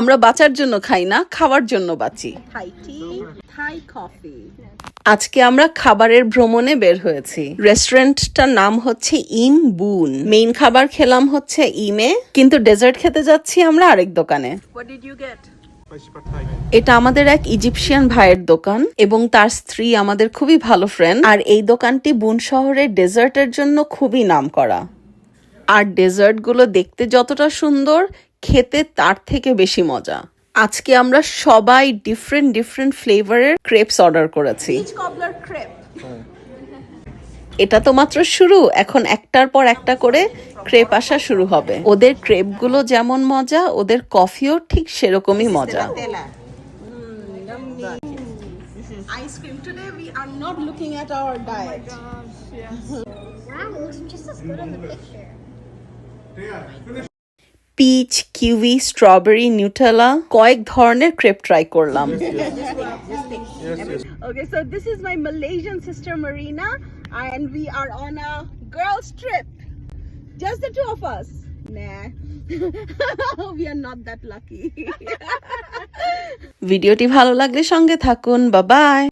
আমরা বাঁচার জন্য খাই না খাওয়ার জন্য বাঁচি. আজকে আমরা খাবারের ভ্রমণে বের হয়েছি। রেস্টুরেন্টটার নাম হচ্ছে ইম বুন মেইন খাবার খেলাম হচ্ছে ইমে কিন্তু ডেজার্ট খেতে যাচ্ছি আমরা আরেক দোকানে? এটা আমাদের এক ইজিপশিয়ান ভাইয়ের দোকান এবং তার স্ত্রী আমাদের খুবই ভালো ফ্রেন্ড আর এই দোকানটি বুন শহরের ডেজার্টের জন্য খুবই নামকরা। আর ডেজার্টগুলো দেখতে যতটা সুন্দর খেতে তার থেকে বেশি মজা আজকে আমরা সবাই ডিফারেন্ট ডিফারেন্ট ফ্লেভারের ক্রেপস অর্ডার করেছি. এটা তো মাত্র শুরু এখন একটার পর একটা করে ক্রেপ আসা শুরু হবে ওদের ক্রেপগুলো যেমন মজা ওদের কফিও ঠিক সেরকমই মজা Ice cream. Today we are not looking at our diet. Wow, it looks just as good in the picture. Peach kiwi strawberry Nutella কয়েক ধরনের ক্রেপ ট্রাই করলাম Okay, so this is my Malaysian sister Marina, and we are on a girls' trip. Just the two of us. Nah. we are not that lucky. ভিডিওটি ভালো লাগলে সঙ্গে থাকুন বা by